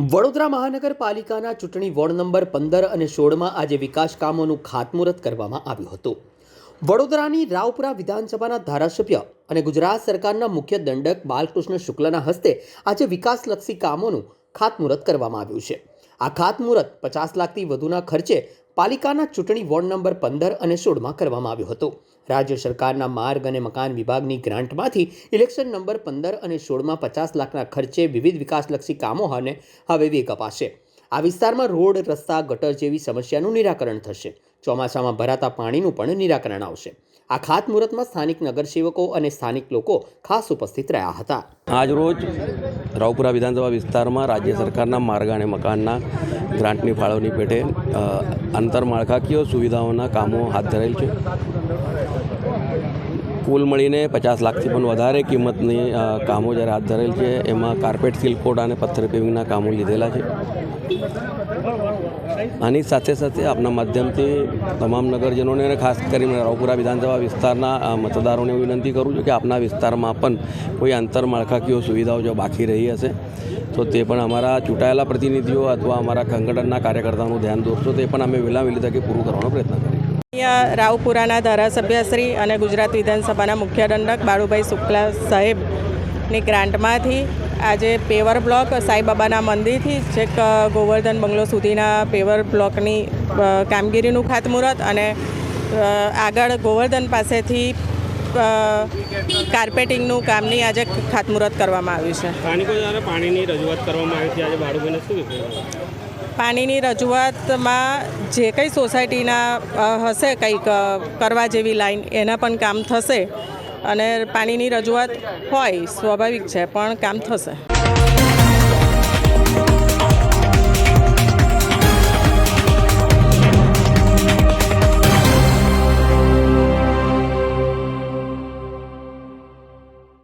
વડોદરા મહાનગરપાલિકાના ચૂંટણી ward number પંદર અને સોળમાં આજે વિકાસ કામોનું ખાતમુહૂર્ત કરવામાં આવ્યું હતું. વડોદરાની રાવપુરા વિધાનસભાના ધારાસભ્ય અને ગુજરાત સરકારના મુખ્ય દંડક બાલકૃષ્ણ શુક્લના હસ્તે આજે વિકાસલક્ષી કામોનું ખાતમુહૂર્ત કરવામાં આવ્યું છે. આ ખાતમુહૂર્ત પચાસ લાખથી વધુના ખર્ચે પાલિકાના ચૂંટણી વોર્ડ નંબર પંદર અને સોળમાં કરવામાં આવ્યો હતો. રાજ્ય સરકારના માર્ગ અને મકાન વિભાગની ગ્રાન્ટમાંથી ઇલેક્શન નંબર પંદર અને સોળમાં પચાસ લાખના ખર્ચે વિવિધ વિકાસલક્ષી કામો અને હવે વેગ અપાશે. આ વિસ્તારમાં રોડ, રસ્તા, ગટર જેવી સમસ્યાનું નિરાકરણ થશે. ચોમાસામાં ભરાતા પાણીનું પણ નિરાકરણ આવશે. આ ખાતમુહૂર્તમાં સ્થાનિક નગરસેવકો અને સ્થાનિક લોકો ખાસ ઉપસ્થિત રહ્યા હતા. આજરોજ રાવપુરા વિધાનસભા વિસ્તારમાં રાજ્ય સરકારના માર્ગ અને મકાનના ગ્રાન્ટની ફાળવણી પેટે આંતરમાળખાકીય સુવિધાઓના કામો હાથ ધરેલ છે. કુલ મળીને પચાસ લાખથી પણ વધારે કિંમતની કામો જ્યારે હાથ ધરેલ છે, એમાં કાર્પેટ સિલ્કોટ અને પથ્થર પેવિંગના કામો લીધેલા છે. આની સાથે સાથે આપના માધ્યમથી તમામ નગરજનોને ખાસ કરીને રાવપુરા વિધાનસભા વિસ્તારના મતદારોને હું વિનંતી કરું છું કે આપના વિસ્તારમાં પણ કોઈ આંતરમાળખાકીય સુવિધાઓ જો બાકી રહી હશે, તો તે પણ અમારા ચૂંટાયેલા પ્રતિનિધિઓ અથવા અમારા સંગઠનના કાર્યકર્તાઓનું ધ્યાન દોરશો, તે પણ અમે વહેલા વહેલી તકે પૂરું કરવાનો પ્રયત્ન કરીશું અહીંયા રાવપુરાના ધારાસભ્યશ્રી અને ગુજરાત વિધાનસભાના મુખ્ય દંડક બાળુભાઈ શુક્લા સાહેબની ગ્રાન્ટમાંથી આજે પેવર બ્લોક સાંઈબાબાના મંદિરથી છેક ગોવર્ધન બંગલો સુધીના પેવર બ્લોકની કામગીરીનું ખાતમુહૂર્ત અને આગળ ગોવર્ધન પાસેથી કાર્પેટિંગનું કામની આજે ખાતમુહૂર્ત કરવામાં આવ્યું છે. પાણીની રજૂઆત કરવામાં આવી છે આજે બાળકોને શું પાણીની રજૂઆતમાં જે કંઈ સોસાયટીના હશે કંઈક કરવા જેવી લાઈન, એના પણ કામ થશે. અને પાણીની રજૂઆત હોય, સ્વાભાવિક છે, પણ કામ થશે.